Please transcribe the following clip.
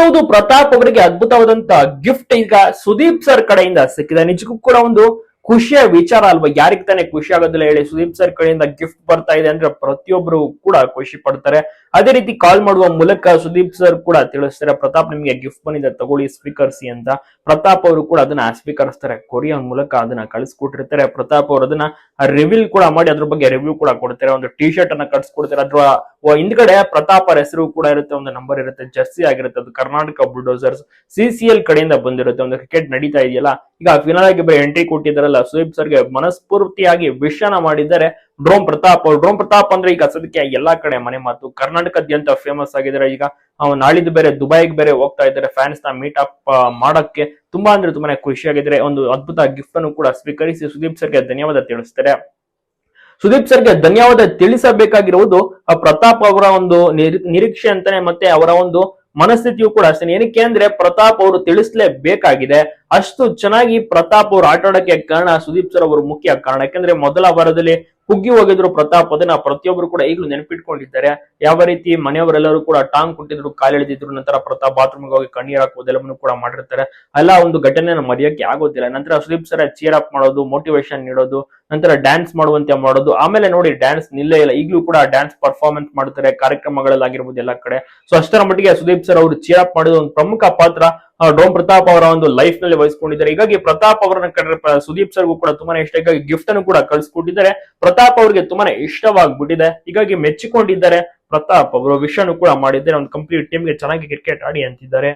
ಹೌದು ಪ್ರತಾಪ್ ಅವರಿಗೆ ಅದ್ಭುತವಾದಂತ ಗಿಫ್ಟ್ ಈಗ ಸುದೀಪ್ ಸರ್ ಕಡೆಯಿಂದ ಸಿಕ್ಕಿದೆ. ನಿಜಕ್ಕೂ ಕೂಡ ಒಂದು ಖುಷಿಯ ವಿಚಾರ ಅಲ್ವಾ? ಯಾರಿಗ್ ತಾನೇ ಖುಷಿ ಆಗೋದಿಲ್ಲ ಹೇಳಿ ಸುದೀಪ್ ಸರ್ ಕಡೆಯಿಂದ ಗಿಫ್ಟ್ ಬರ್ತಾ ಇದೆ ಅಂದ್ರೆ ಪ್ರತಿಯೊಬ್ರು ಕೂಡ ಖುಷಿ ಪಡ್ತಾರೆ. ಅದೇ ರೀತಿ ಕಾಲ್ ಮಾಡುವ ಮೂಲಕ ಸುದೀಪ್ ಸರ್ ಕೂಡ ತಿಳಿಸ್ತಾರೆ, ಪ್ರತಾಪ್ ನಿಮ್ಗೆ ಗಿಫ್ಟ್ ಬಂದಿದೆ, ತಗೊಳ್ಳಿ ಸ್ಪೀಕರ್ಸಿ ಅಂತ. ಪ್ರತಾಪ್ ಅವರು ಕೂಡ ಅದನ್ನ ಸ್ವೀಕರಿಸ್ತಾರೆ. ಕೊರಿಯನ್ ಮೂಲಕ ಅದನ್ನ ಕಳಿಸ್ಕೊಟ್ಟಿರ್ತಾರೆ. ಪ್ರತಾಪ್ ಅವರು ಅದನ್ನ ರಿವೀಲ್ ಕೂಡ ಮಾಡಿ, ಅದ್ರ ಬಗ್ಗೆ ರಿವ್ಯೂ ಕೂಡ ಕೊಡ್ತಾರೆ. ಒಂದು ಟಿ ಶರ್ಟ್ ಅನ್ನ ಕಟ್ಸ್ಕೊಡ್ತಾರೆ. ಅದ್ರ ವ- ಹಿಂದ್ಗಡೆ ಪ್ರತಾಪ್ ಅವರ ಹೆಸರು ಕೂಡ ಇರುತ್ತೆ, ಒಂದು ನಂಬರ್ ಇರುತ್ತೆ ಜರ್ಸಿ ಆಗಿರುತ್ತೆ, ಅದು Karnataka bulldozers C C L ಕಡೆಯಿಂದ ಬಂದಿರುತ್ತೆ, ಒಂದು ಕ್ರಿಕೆಟ್ ನಡೀತಾ ಇದೆಯಲ್ಲ. ಈಗ ಫಿನಲ್ ಆಗಿ ಎಂಟ್ರಿ ಕೊಟ್ಟಿದ್ದಾರಲ್ಲ ಸುದೀಪ್ ಸರ್ಗೆ ಮನಸ್ಫೂರ್ತಿಯಾಗಿ ವಿಷನ ಮಾಡಿದ್ದಾರೆ. ಡ್ರೋಮ್ ಪ್ರತಾಪ್ ಅವ್ರು, ಡ್ರೋಮ್ ಪ್ರತಾಪ್ ಅಂದ್ರೆ ಈಗ ಸದ್ಯಕ್ಕೆ ಎಲ್ಲಾ ಕಡೆ ಮನೆ ಮಾತು. ಕರ್ನಾಟಕದ್ಯಂತ ಫೇಮಸ್ ಆಗಿದ್ದಾರೆ. ಈಗ ನಾಳಿದ್ದು ಬೇರೆ, ದುಬೈಗೆ ಬೇರೆ ಹೋಗ್ತಾ ಇದ್ದಾರೆ ಫ್ಯಾನ್ಸ್ನ ಮೀಟ್ ಅಪ್ ಮಾಡಕ್ಕೆ. ತುಂಬಾ ಅಂದ್ರೆ ತುಂಬಾನೇ ಖುಷಿಯಾಗಿದ್ರೆ ಒಂದು ಅದ್ಭುತ ಗಿಫ್ಟ್ ಅನ್ನು ಕೂಡ ಸ್ವೀಕರಿಸಿ ಸುದೀಪ್ ಸರ್ಗೆ ಧನ್ಯವಾದ ತಿಳಿಸ್ತಾರೆ. ಸುದೀಪ್ ಸರ್ಗೆ ಧನ್ಯವಾದ ತಿಳಿಸಬೇಕಾಗಿರುವುದು ಆ ಪ್ರತಾಪ್ ಅವರ ಒಂದು ನಿರಿ- ನಿರೀಕ್ಷೆ ಅಂತಾನೆ ಮತ್ತೆ ಅವರ ಒಂದು ಮನಸ್ಥಿತಿಯು ಕೂಡ ಅಷ್ಟೇ. ಏನಕ್ಕೆ ಅಂದ್ರೆ ಪ್ರತಾಪ್ ಅವರು ತಿಳಿಸ್ಲೇಬೇಕಾಗಿದೆ. ಅಷ್ಟು ಚೆನ್ನಾಗಿ ಪ್ರತಾಪ್ ಅವರು ಆಟ ಆಡಕ್ಕೆ ಕಾರಣ ಸುದೀಪ್ ಸರ್ ಅವರು ಮುಖ್ಯ ಕಾರಣ. ಯಾಕಂದ್ರೆ ಮೊದಲ ವಾರದಲ್ಲಿ ಕುಗ್ಗಿ ಹೋಗಿದ್ರು ಪ್ರತಾಪ್ ಅದನ್ನ ಪ್ರತಿಯೊಬ್ಬರು ಕೂಡ ಈಗಲೂ ನೆನಪಿಟ್ಕೊಂಡಿದ್ದಾರೆ. ಯಾವ ರೀತಿ ಮನೆಯವರೆಲ್ಲರೂ ಕೂಡ ಟಾಂಗ್ ಕೊಟ್ಟಿದ್ರು ಕಾಲೆಳೆದಿದ್ರು ನಂತರ ಪ್ರತಾಪ್ ಬಾತ್ರೂಮ್ ಹೋಗಿ ಕಣ್ಣೀರ್ ಹಾಕುವುದೆಲ್ಲವನ್ನು ಕೂಡ ಮಾಡಿರ್ತಾರೆ. ಅಲ್ಲ ಒಂದು ಘಟನೆಯನ್ನು ಮರೆಯೋಕೆ ಆಗೋದಿಲ್ಲ. ನಂತರ ಸುದೀಪ್ ಸರ ಚೀರ್ ಅಪ್ ಮಾಡೋದು ಮೋಟಿವೇಶನ್ ನೀಡೋದು, ನಂತರ ಡ್ಯಾನ್ಸ್ ಮಾಡುವಂತೆ ಮಾಡೋದು, ಆಮೇಲೆ ನೋಡಿ ಡ್ಯಾನ್ಸ್ ನಿಲ್ಲೇ ಇಲ್ಲ. ಈಗಲೂ ಕೂಡ ಡ್ಯಾನ್ಸ್ ಪರ್ಫಾರ್ಮೆನ್ಸ್ ಮಾಡ್ತಾರೆ, ಕಾರ್ಯಕ್ರಮಗಳಲ್ಲಾಗಿರ್ಬೋದು ಎಲ್ಲ ಕಡೆ. ಸೊ ಅಷ್ಟರ ಮಟ್ಟಿಗೆ ಸುದೀಪ್ ಸರ್ ಅವರು ಚೇರ್ ಅಪ್ ಮಾಡೋದು ಒಂದು ಪ್ರಮುಖ ಪಾತ್ರ ಡೋಮ್ ಪ್ರತಾಪ್ ಅವರ ಒಂದು ಲೈಫ್ನಲ್ಲಿ ವಹಿಸಿಕೊಂಡಿದ್ದಾರೆ. ಹೀಗಾಗಿ ಪ್ರತಾಪ್ ಅವರನ್ನ ಕಂಡ್ರೆ ಸುದೀಪ್ ಸರ್ಗೂ ಕೂಡ ತುಂಬಾನೇ ಇಷ್ಟ. ಹೀಗಾಗಿ ಗಿಫ್ಟ್ ಅನ್ನು ಕೂಡ ಕಳಿಸ್ಕೊಟ್ಟಿದ್ದಾರೆ. ಪ್ರತಾಪ್ ಅವರಿಗೆ ತುಂಬಾನೇ ಇಷ್ಟವಾಗ್ಬಿಟ್ಟಿದೆ. ಹೀಗಾಗಿ ಮೆಚ್ಚಿಕೊಂಡಿದ್ದಾರೆ ಪ್ರತಾಪ್ ಅವರು. ವಿಷಯನು ಕೂಡ ಮಾಡಿದ್ದಾರೆ. ಒಂದು ಕಂಪ್ಲೀಟ್ ಟೀಮ್ಗೆ ಚೆನ್ನಾಗಿ ಕ್ರಿಕೆಟ್ ಆಡಿ ಅಂತಿದ್ದಾರೆ.